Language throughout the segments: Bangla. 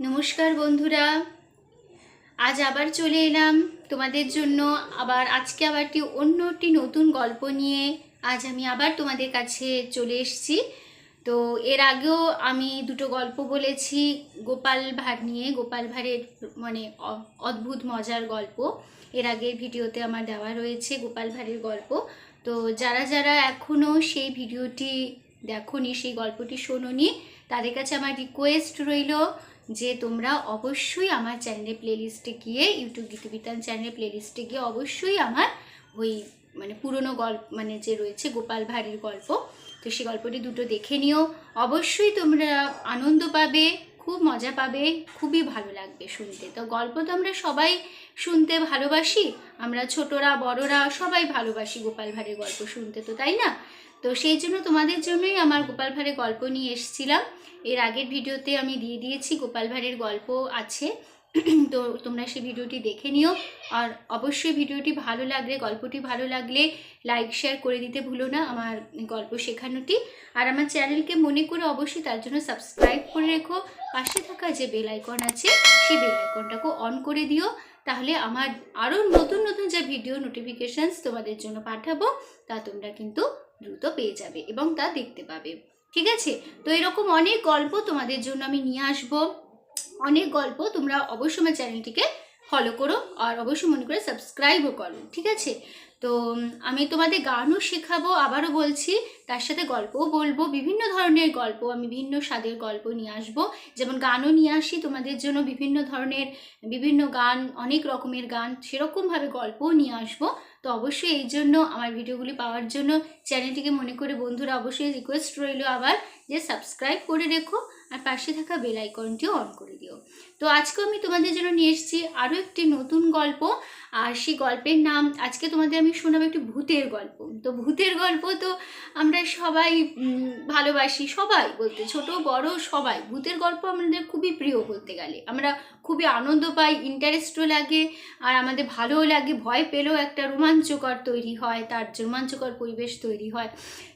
নমস্কার বন্ধুরা। আজ আবার চলে এলাম তোমাদের জন্য। আবার আজকে আবার একটি অন্য একটি নতুন গল্প নিয়ে আজ আমি আবার তোমাদের কাছে চলে এসেছি। তো এর আগেও আমি দুটো গল্প বলেছি, গোপাল ভাঁড় নিয়ে। গোপাল ভাঁড়ের মানে অদ্ভুত মজার গল্প। এর আগের ভিডিওতে আমার দেওয়া রয়েছে গোপাল ভাঁড়ের গল্প। তো যারা যারা এখনও সেই ভিডিওটি দেখোনি, সেই গল্পটি শোনোনি, তাদের কাছে আমার রিকোয়েস্ট রইল যে তোমরা অবশ্যই আমার চ্যানেলে প্লেলিস্টে গিয়ে ইউটিউব গীতবিতান চ্যানেলে প্লেলিস্টে গিয়ে অবশ্যই আমার ওই মানে পুরনো গল্প মানে যে রয়েছে গোপাল ভাঁড়ের গল্প, তো সেই গল্পটি দুটো দেখে নিও। অবশ্যই তোমরা আনন্দ পাবে, খুব মজা পাবে, খুবই ভালো লাগবে শুনতে। তো গল্প তো আমরা সবাই শুনতে ভালোবাসি, আমরা ছোটরা, বড়রা সবাই ভালোবাসি গোপাল ভাঁড়ের গল্প শুনতে তো, তাই না? তো সেই জন্য তোমাদের জন্যই আমার গোপাল ভাঁড়ের গল্প নিয়ে এসেছিলাম। এর আগের ভিডিওতে আমি দিয়ে দিয়েছি, গোপাল ভাঁড়ের গল্প আছে। তো তোমরা সেই ভিডিওটি দেখে নিও। আর অবশ্যই ভিডিওটি ভালো লাগলে, গল্পটি ভালো লাগলে লাইক, শেয়ার করে দিতে ভুলো না আমার গল্প শেখানোটি। আর আমার চ্যানেলকে মনে করে অবশ্যই তার জন্য সাবস্ক্রাইব করে রেখো। পাশে থাকা যে বেল আইকন আছে, সেই বেল আইকনটাকে অন করে দিও। তাহলে আমার আরও নতুন নতুন যে ভিডিও, নোটিফিকেশানস তোমাদের জন্য পাঠাবো, তা তোমরা কিন্তু দ্রুত পেয়ে যাবে এবং তা দেখতে পাবে। ঠিক আছে? তো এরকম অনেক গল্প তোমাদের জন্য আমি নিয়ে আসব। অনেক গল্প তোমরা অবশ্যই আমার চ্যানেলটিকে ফলো করো আর অবশ্যই মনে করে সাবস্ক্রাইবও করো, ঠিক আছে? তো আমি তোমাদের গানও শেখাবো, আবারও বলছি, তার সাথে গল্পও বলব, বিভিন্ন ধরনের গল্প, আমি বিভিন্ন স্বাদের গল্প নিয়ে আসব। যেমন গানও নিয়ে আসি, তোমাদের জন্য বিভিন্ন ধরনের, বিভিন্ন গান, অনেক রকমের গান, সেরকমভাবে গল্পও নিয়ে আসব। তো অবশ্যই এই জন্য আমার ভিডিওগুলি পাওয়ার জন্য চ্যানেলটিকে মনে করে বন্ধুরা অবশ্যই রিকোয়েস্ট রইল আবার যে সাবস্ক্রাইব করে রেখো। আর পাশে থাকা বেল আইকনটিও অন করে দিও। তো আজকেও আমি তোমাদের জন্য নিয়ে এসেছি আরও একটি নতুন গল্প। আর সেই গল্পের নাম আজকে তোমাদের আমি শোনাবো একটি ভূতের গল্প। তো ভূতের গল্প তো আমরা সবাই ভালোবাসি সবাই বলতে, ছোট, বড় সবাই। ভূতের গল্প আমাদের খুবই প্রিয় বলতে গেলে। আমরা খুবই আনন্দ পাই ইন্টারেস্টও লাগে, আর আমাদের ভালোও লাগে, ভয় পেলেও একটা রোমাঞ্চকর তৈরি হয়, তার রোমাঞ্চকর পরিবেশ তৈরি হয়।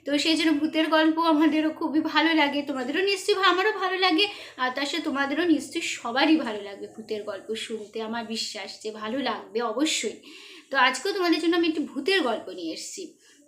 তো সেই জন্য ভূতের গল্প আমাদেরও খুবই ভালো লাগে, তোমাদেরও নিশ্চয়ই আমারও ভালো লাগে, আর তার সাথে তোমাদেরও নিশ্চয়ই সবারই ভালো লাগবে ভূতের গল্প শুনতে, আমার বিশ্বাস যে ভালো লাগবে অবশ্যই। তো আজকেও তোমাদের জন্য আমি একটি ভূতের গল্প নিয়ে এসেছি।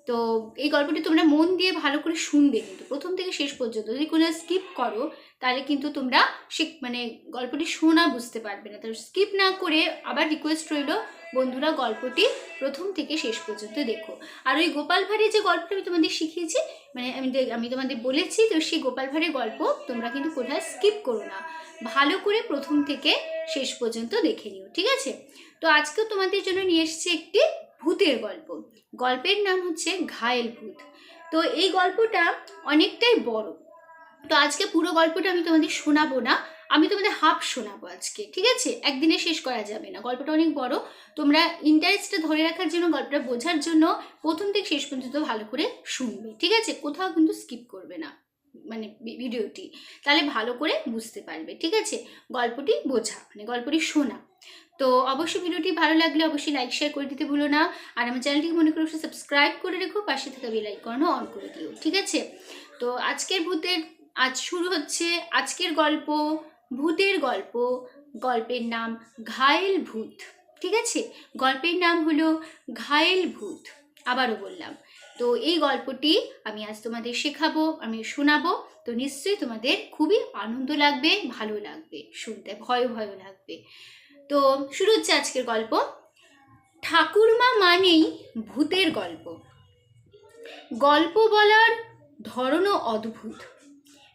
তো এই গল্পটি তোমরা মন দিয়ে ভালো করে শুনবে কিন্তু প্রথম থেকে শেষ পর্যন্ত। যদি কোনো স্কিপ করো, তাহলে কিন্তু তোমরা সে মানে গল্পটি শোনা বুঝতে পারবে না। তো স্কিপ না করে আবার রিকোয়েস্ট রইল, বন্ধুরা গল্পটি প্রথম থেকে শেষ পর্যন্ত দেখো। আর ওই গোপাল ভাঁড়ের যে গল্পটা আমি তোমাদের শিখিয়েছি মানে আমি আমি তোমাদের বলেছি, তো সেই গোপাল ভাঁড়ের গল্প তোমরা কিন্তু কোথায় স্কিপ করো না। ভালো করে প্রথম থেকে শেষ পর্যন্ত দেখে নিও, ঠিক আছে? তো আজকেও তোমাদের জন্য নিয়ে এসেছি একটি ভূতের গল্প। গল্পের নাম হচ্ছে ঘায়েল ভূত। তো এই গল্পটা অনেকটাই বড়। তো আজকে পুরো গল্পটা আমি তোমাদের শোনাবো না, আমি তোমাদের হাফ শোনাবো আজকে, ঠিক আছে? একদিনে শেষ করা যাবে না, গল্পটা অনেক বড়। তোমরা ইন্টারেস্টটা ধরে রাখার জন্য, গল্পটা বোঝার জন্য প্রথম থেকে শেষ পর্যন্ত ভালো করে শুনবে, ঠিক আছে? কোথাও কিন্তু স্কিপ করবে না মানে ভিডিওটি তাহলে ভালো করে বুঝতে পারবে, ঠিক আছে? গল্পটি বোঝা মানে গল্পটি শোনা। তো অবশ্যই ভিডিওটি ভালো লাগলে অবশ্যই লাইক শেয়ার করে দিতে ভুলো না। আর আমার চ্যানেলটিকে মনে করে সাবস্ক্রাইব করে রেখো, পাশে থাকা আইকনও অন করে দিও, ঠিক আছে? তো আজকের ভূতের, আজ শুরু হচ্ছে আজকের গল্প, ভূতের গল্প। গল্পের নাম ঘায়েল ভূত, ঠিক আছে? গল্পের নাম হলো ঘায়েল ভূত, আবারও বললাম। তো এই গল্পটি আমি আজ তোমাদের শেখাবো, আমি শোনাবো, তো নিশ্চয়ই তোমাদের খুবই আনন্দ লাগবে, ভালো লাগবে, শুনতে ভয় ভয়ও লাগবে। তো শুরু হচ্ছে আজকের গল্প। ঠাকুরমা মানেই ভূতের গল্প। গল্প বলার ধরনও অদ্ভুত।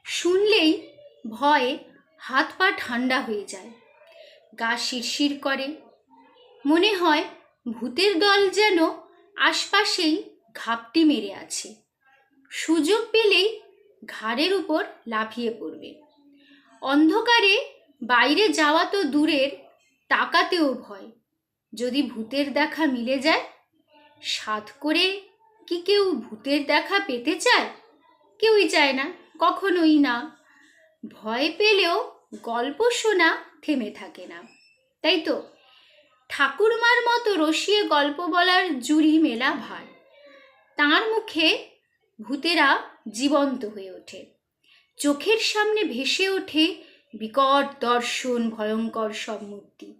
শুনলেই ভয়ে হাত পা ঠান্ডা হয়ে যায়। গা শিরশির করে। মনে হয় ভূতের দল যেন আশপাশেই ঘাপটি মেরে আছে। সুযোগ পেলেই ঘাড়ের উপর লাফিয়ে পড়বে। অন্ধকারে বাইরে যাওয়া তো দূরের তাকাতেও ভয়। যদি ভূতের দেখা মিলে যায়, সাধ করে কি কেউ ভূতের দেখা পেতে চায়? কেউই চায় না, কখনোই না। ভয় পেলেও গল্প শোনা থেমে থাকে না, তাই তো? ঠাকুরমার মতো রসিয়ে গল্প বলার জুড়ি মেলা ভার। তার মুখে ভূতেরা জীবন্ত হয়ে ওঠে। চোখের সামনে ভেসে ওঠে বিকট দর্শন, ভয়ঙ্কর সব মূর্তি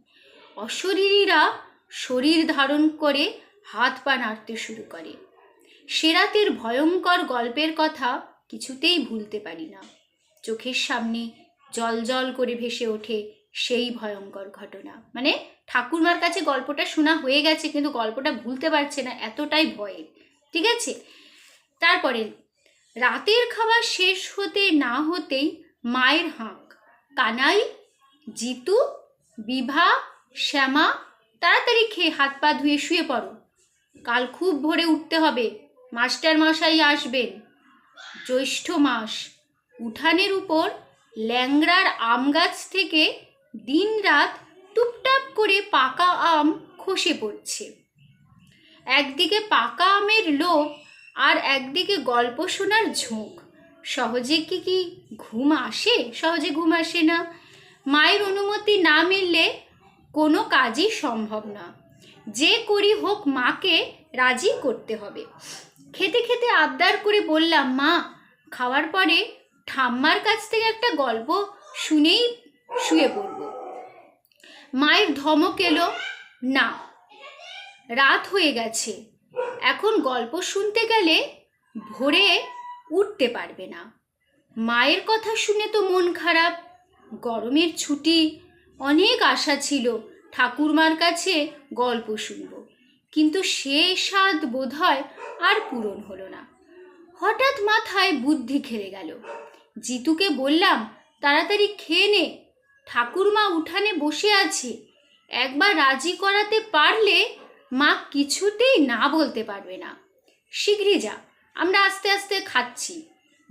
অশরীরীরা শরীর ধারণ করে হাত পা নাড়তে শুরু করে। সে রাতের ভয়ঙ্কর গল্পের কথা কিছুতেই ভুলতে পারি না। চোখের সামনে জল জল করে ভেসে ওঠে সেই ভয়ঙ্কর ঘটনা। মানে ঠাকুরমার কাছে গল্পটা শোনা হয়ে গেছে, কিন্তু গল্পটা ভুলতে পারছে না, এতটাই ভয়ের। ঠিক আছে? তারপরে, রাতের খাবার শেষ হতে না হতেই মায়ের হাঁক কানাই, জিতু, বিভা, শ্যামা, তাড়াতাড়ি খেয়ে হাত পা ধুয়ে শুয়ে পড়ো। কাল খুব ভোরে উঠতে হবে, মাস্টার মশাই আসবেন। জ্যৈষ্ঠ মাস, উঠানের উপর ল্যাংড়ার আম গাছ থেকে দিনরাত টুপটাপ করে পাকা আম খসে পড়ছে। একদিকে পাকা আমের লোভ আর একদিকে গল্প শোনার ঝোঁক। সহজে কি কি ঘুম আসে? সহজে ঘুম আসে না। মায়ের অনুমতি না মিললে কোনো কাজই সম্ভব না। যে করি হোক মাকে রাজি করতে হবে। খেতে খেতে আবদার করে বললাম, মা, খাওয়ার পরে ঠাম্মার কাছ থেকে একটা গল্প শুনেই শুয়ে পড়ব। মায়ের ধমক এলো, না, রাত হয়ে গেছে। এখন গল্প শুনতে গেলে ভোরে উঠতে পারবে না। মায়ের কথা শুনে তো মন খারাপ। গরমের ছুটি। অনেক আশা ছিল ঠাকুরমার কাছে গল্প শুনব। কিন্তু সে স্বাদ বোধহয় আর পূরণ হলো না। হঠাৎ মাথায় বুদ্ধি খেলে গেল। জিতুকে বললাম, তাড়াতাড়ি খেয়ে নে। ঠাকুরমা উঠানে বসে আছে। একবার রাজি করাতে পারলে মা কিছুতেই না বলতে পারবে না। শীঘ্রই যা। আমরা আস্তে আস্তে খাচ্ছি।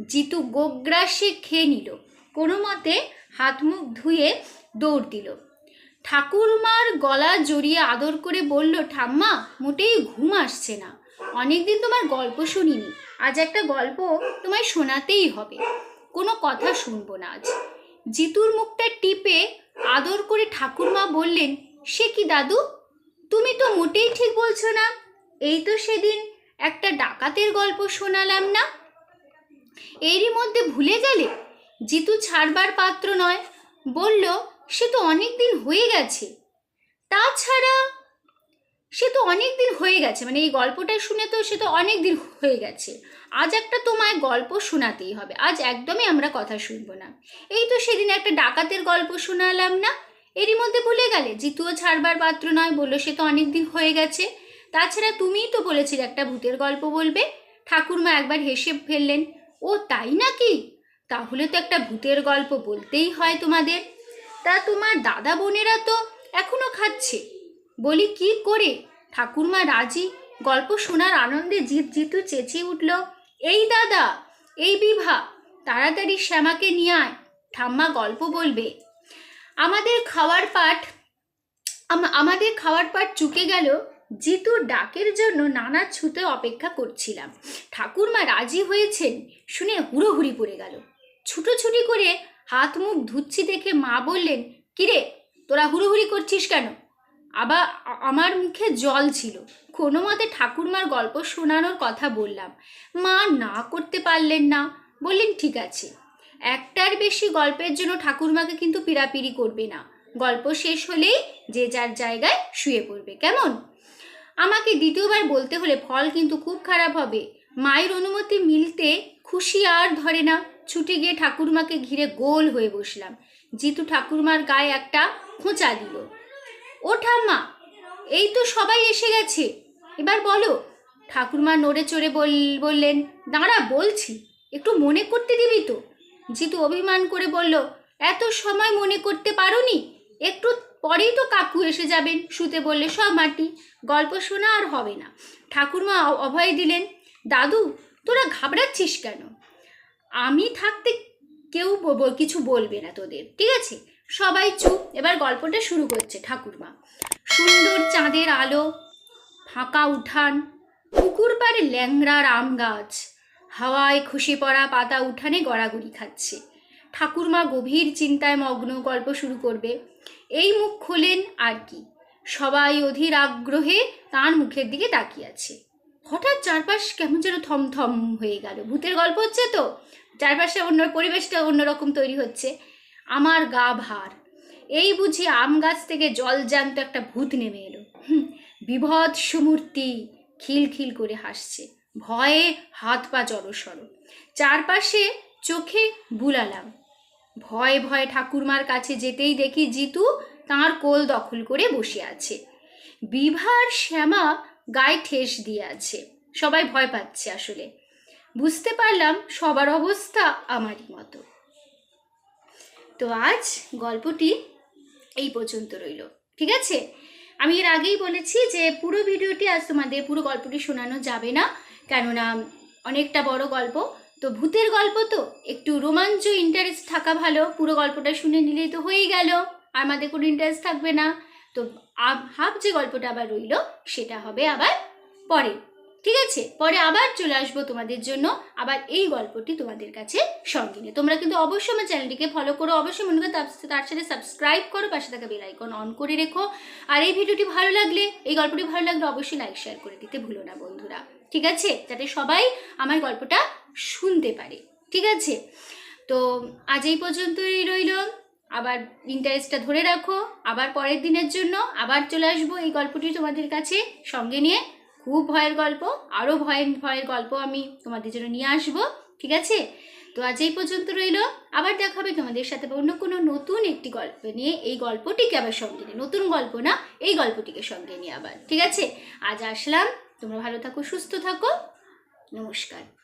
জিতু গোগ্রাসে খেয়ে নিল। কোনো মতে হাত মুখ ধুয়ে দৌড় দিল। ঠাকুরমার গলা জড়িয়ে আদর করে বলল, ঠাম্মা, মোটেই ঘুম আসছে না। অনেকদিন তোমার গল্প শুনিনি। আজ একটা গল্প তোমায় শোনাতেই হবে। কোনো কথা শুনব না আজ। জিতুর মুখটা টিপে আদর করে ঠাকুরমা বললেন, সে কি দাদু? তুমি তো মোটেই ঠিক বলছো না। এই তো সেদিন একটা ডাকাতের গল্প শোনালাম না? এরই মধ্যে ভুলে গেলে? জিতু ছাড়বার পাত্র নয়। বলল, সে তো অনেক দিন হয়ে গেছে। তাছাড়া সে তো অনেক দিন হয়ে গেছে। মানে এই গল্পটা শুনে তো সে তো অনেক দিন হয়ে গেছে। আজ একটা তোমায় গল্প শোনাতেই হবে। আজ একদমই আমরা কথা শুনব না। এই তো সেদিন একটা ডাকাতের গল্প শোনালাম না? এরই মধ্যে ভুলে গেলে? জিতুও ছাড়বার পাত্র নয়। বলল, সে তো অনেক দিন হয়ে গেছে। তাছাড়া তুমিই তো বলেছিলে একটা ভূতের গল্প বলবে। ঠাকুরমা একবার হেসে ফেললেন, ও, তাই নাকি? তাহলে তো একটা ভূতের গল্প বলতেই হয় তোমাদের। তা তোমার দাদা বোনেরা তো এখনও খাচ্ছে। বলি, কি করে? ঠাকুরমা রাজি? গল্প শোনার আনন্দে জিত জিতু চেঁচিয়ে উঠল, এই দাদা, এই বিভা, তাড়াতাড়ি শ্যামাকে নিয়ে আয়, ঠাম্মা গল্প বলবে। আমাদের খাওয়ার পাঠ আম- আমাদের খাওয়ার পাঠ চুকে গেল জিতুর ডাকের জন্য নানা ছুতে অপেক্ষা করছিলাম। ঠাকুরমা রাজি হয়েছেন শুনে হুড়োহুড়ি পড়ে গেল। ছুটোছুটি করে হাত মুখ ধুচ্ছি দেখে মা বললেন, কিরে, তোরা হুড়োহুড়ি করছিস কেন? আবার আমার মুখে জল ছিল। কোনো মতে ঠাকুরমার গল্প শোনানোর কথা বললাম। মা না করতে পারলেন না। বললেন, ঠিক আছে। একটার বেশি গল্পের জন্য ঠাকুরমাকে কিন্তু পিড়াপিড়ি করবে না। গল্প শেষ হলেই যে যার জায়গায় শুয়ে পড়বে। কেমন? আমাকে দ্বিতীয়বার বলতে হলে ফল কিন্তু খুব খারাপ হবে। মায়ের অনুমতি মিলতে খুশি আর ধরে না। ছুটে গিয়ে ঠাকুরমাকে ঘিরে গোল হয়ে বসলাম। জিতু ঠাকুরমার গায়ে একটা খোঁচা দিল। ও ঠাম্মা, এই তো সবাই এসে গেছে। এবার বলো। ঠাকুরমা নড়ে চড়ে বল- বললেন, দাঁড়া, বলছি, একটু মনে করতে দিবি তো? জিতু অভিমান করে বলল, এত সময় মনে করতে পারোনি? একটু পরেই তো কাকু এসে যাবেন। শুতে বললে, সব মাটি, গল্প শোনা আর হবে না। ঠাকুরমা অভয় দিলেন, দাদু, তোরা ঘাবড়াচ্ছিস কেন? আমি থাকতে কেউ কিছু বলবে না তোদের, ঠিক আছে? সবাই চুপ, এবার গল্পটা শুরু করছে ঠাকুরমা। সুন্দর চাঁদের আলো, ফাঁকা উঠান, পুকুর পাড়ে ল্যাংড়ার আম গাছ, হাওয়ায় খুশি পড়া পাতা উঠানে গড়াগড়ি খাচ্ছে। ঠাকুরমা গভীর চিন্তায় মগ্ন, গল্প শুরু করবে। এই মুখ খোলেন আর কি। সবাই অধীর আগ্রহে তার মুখের দিকে তাকিয়ে আছে। হঠাৎ চারপাশ কেমন যেন থমথম হয়ে গেল। ভূতের গল্প হচ্ছে তো? চারপাশে অন্য পরিবেশটা অন্যরকম তৈরি হচ্ছে। আমার গা ভার। এই বুঝি আম গাছ থেকে জল জ্যান্ত একটা ভূত নেমে এলো। বিভৎ সুমূর্তি খিলখিল করে হাসছে। ভয়ে হাত পা জড়সড়। চারপাশে চোখে বুলালাম। ভয়ে ভয়ে ঠাকুরমার কাছে যেতেই দেখি জিতু তাঁর কোল দখল করে বসে আছে। বিভার শ্যামা গায়ে ঠেস দিয়ে আছে। সবাই ভয় পাচ্ছে আসলে। বুঝতে পারলাম সবার অবস্থা আমারই মতো। তো আজ গল্পটি এই পর্যন্ত রইল। ঠিক আছে? আমি এর আগেই বলেছি যে পুরো ভিডিওটি আজ তোমাদের পুরো গল্পটি শোনানো যাবে না। কেননা অনেকটা বড় গল্প। তো ভূতের গল্প তো? একটু রোমাঞ্চ ইন্টারেস্ট থাকা ভালো। পুরো গল্পটা শুনে নিলেই তো হয়েই গেল। আমাদের কোনো ইন্টারেস্ট থাকবে না। তো হাফ যে গল্পটা আবার রইল, সেটা হবে আবার পরে। ঠিক আছে? পরে আবার চলে আসব তোমাদের জন্য। আবার এই গল্পটি তোমাদের কাছে সঙ্গে নিয়ে। তোমরা কিন্তু অবশ্যই আমার চ্যানেলটিকে ফলো করো। অবশ্যই মনে করো তার সাথে সাবস্ক্রাইব করো। পাশে থাকা বেল আইকন অন করে রেখো। আর এই ভিডিওটি ভালো লাগলে, এই গল্পটি ভালো লাগলে অবশ্যই লাইক শেয়ার করে দিতে ভুলো না বন্ধুরা। ঠিক আছে? যাতে সবাই আমার গল্পটা শুনতে পারে, ঠিক আছে? তো আজ এই পর্যন্তই রইল। আবার ইন্টারেস্টটা ধরে রাখো। আবার পরের দিনের জন্য আবার চলে আসব এই গল্পটি তোমাদের কাছে। সঙ্গে নিয়ে খুব ভয়ের গল্প আরও ভয়ের ভয়ের গল্প আমি তোমাদের জন্য নিয়ে আসব, ঠিক আছে? তো আজ এই পর্যন্ত রইল। আবার দেখা হবে তোমাদের সাথে অন্য কোনো নতুন একটি গল্প নিয়ে। এই গল্পটিকে আবার সঙ্গে নিয়ে, নতুন গল্প না, এই গল্পটিকে সঙ্গে নিয়ে আবার, ঠিক আছে? আজ আসলাম। তোমরা ভালো থাকো, সুস্থ থাকো। নমস্কার।